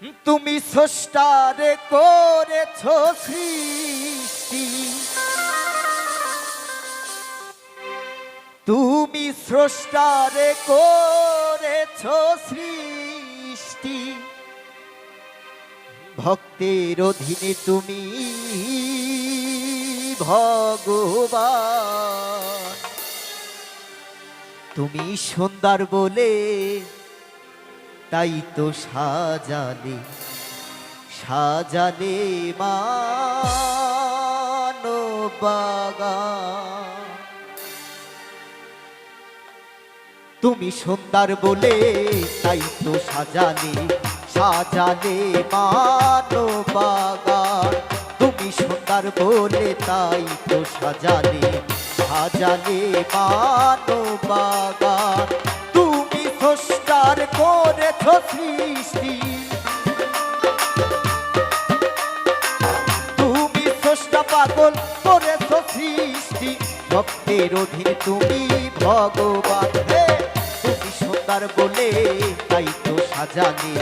তুমি স্রষ্টারে করেছ সৃষ্টি। তুমি স্রষ্টারে করেছ সৃষ্টি। ভক্তের অধীনে তুমি ভগবান। তুমি সুন্দর বলে তাই তো সাজালে সাজালে বাগান তুমি সুন্দর বলে তাই তো সাজালে সাজালে বাগান তুমি সুন্দর বলে তাই তো সাজালে সাজালে বাগান তুমি স্রষ্টার করেছ সৃষ্টি। তুমি স্রষ্টা পাগল, করেছ সৃষ্টি। ভক্তের অধীন তুমি ভগবান। তুমি সুন্দর বলে, তাই তো সাজালে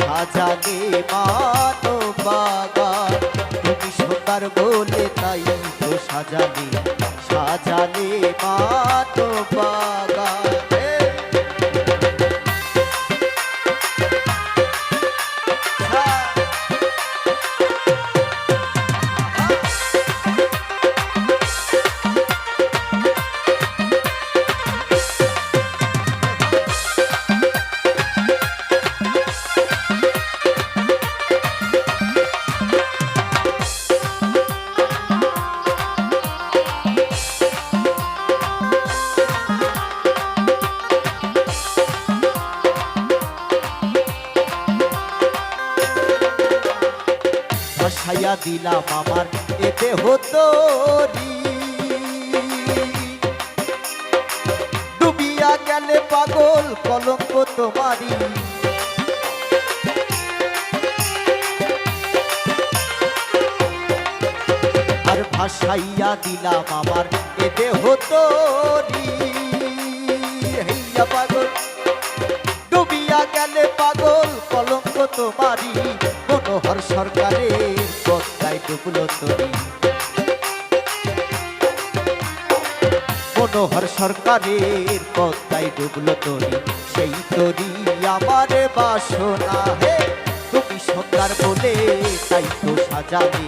সাজালে মানবাগান তুমি সুন্দর বলে, তাই তো সাজালে সাজালে মানবাগান হে ভাসাইয়া দিলাম আমার এতে হতো ডুবিয়া গেলে পাগল কলঙ্ক তোমারি আর ভাসাইয়া দিলাম আমার এতে হতো পাগল, ডুবিয়া গেলে পাগল কলঙ্ক তোমারি সরকারের পদ্মায় ডুবলো তরি। মনোহর সরকারের পদ্মায় ডুবলো তরি। সেই তরি আমার বাসনা হে, তুমি সন্ধ্যার বলে তাই তো সাজালে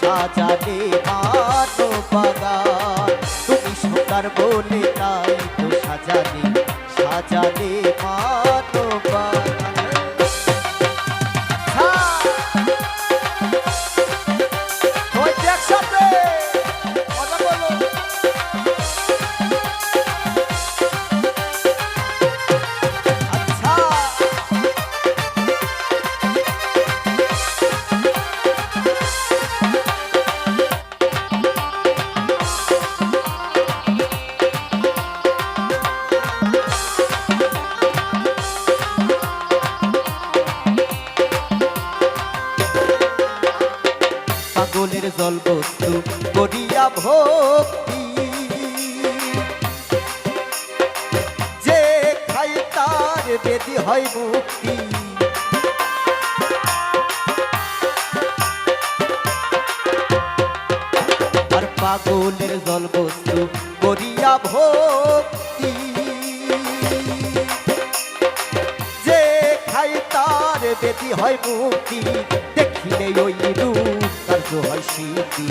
সাজালে মানো বাগান। তুমি সন্ধ্যার বলে তাই তো সাজালে সাজালে পাগলের জল বস্তু করিয়া ভক্তি। যে খাই তার বেদি হয় মুক্তি। আর পাগলের করিয়া ভক্তি। যে খাই তার বেদি হয় মুক্তি। দেখিলে ওই রূপ কার্য হয় স্মৃতি?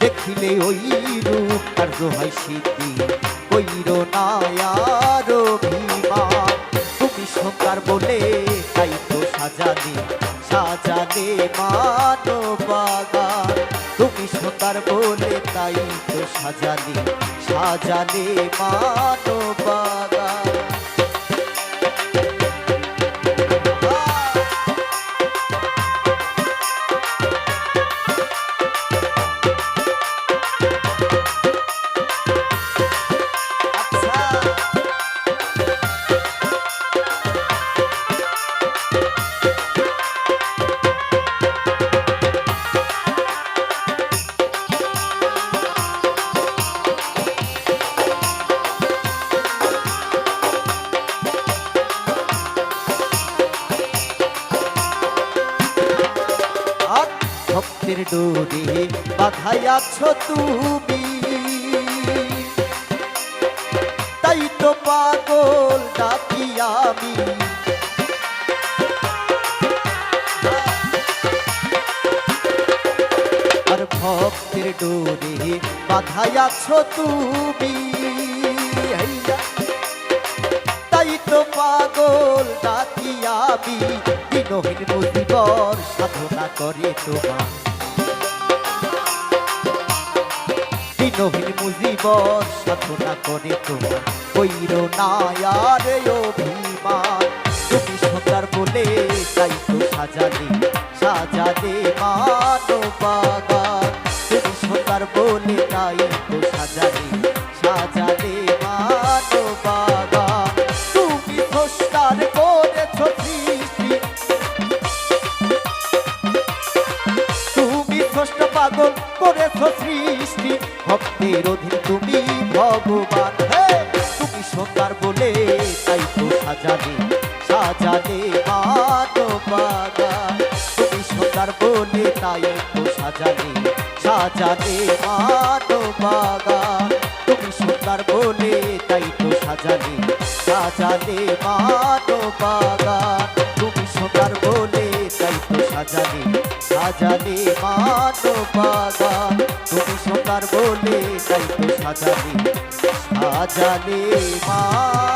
দেখিলে ওই রূপ কার্য হয় স্মৃতি। কইর নায়ার অভিমান, তুমি সন্তার বলে তাই তো সাজালে সাজালে মানবাগান তুমি সন্তার বলে তাই তো সাজালে সাজালে মানবাগান ভক্তের ডোরে বাধাইয়াছ তুমি। তাই তো পাগল ডাকি আমি। আর ভক্তের ডোরে বাধাইয়াছ তুমি। তাই তো পাগল ডাকি আমি। দিনহীন মুজিবর সাধনা করে তোমার। দিনহীন মুজিবর সাধনা করে তোমার কইর নায়ার অভিমান। তুমি সন্তার বলে তাই তো সাজালে সাজালে মানবাগান তুমি সন্তার বলে তাই তো সাজালে সাজালে মানবাগান তুমি স্রষ্টার করেছ সৃষ্টি। তুমি ষষ্ঠ পাগল করেছ সৃষ্টি। ভক্তের অধীন তুমি ভগবান! তুমি সন্তার বলে তাই তো সাজালে সাজালে মানবাগান তুমি সন্তার বলে তাই তো সাজালে সাজালে মানবাগান তুমি সন্তার বলে তাই তো সাজালে সাজালে মানবাগান তুমি সন্তার বলে তাই তো সাজালে সাজালে মানবাগান তুমি সন্তার বলে তাই তো সাজানি সাজানি মানবাগান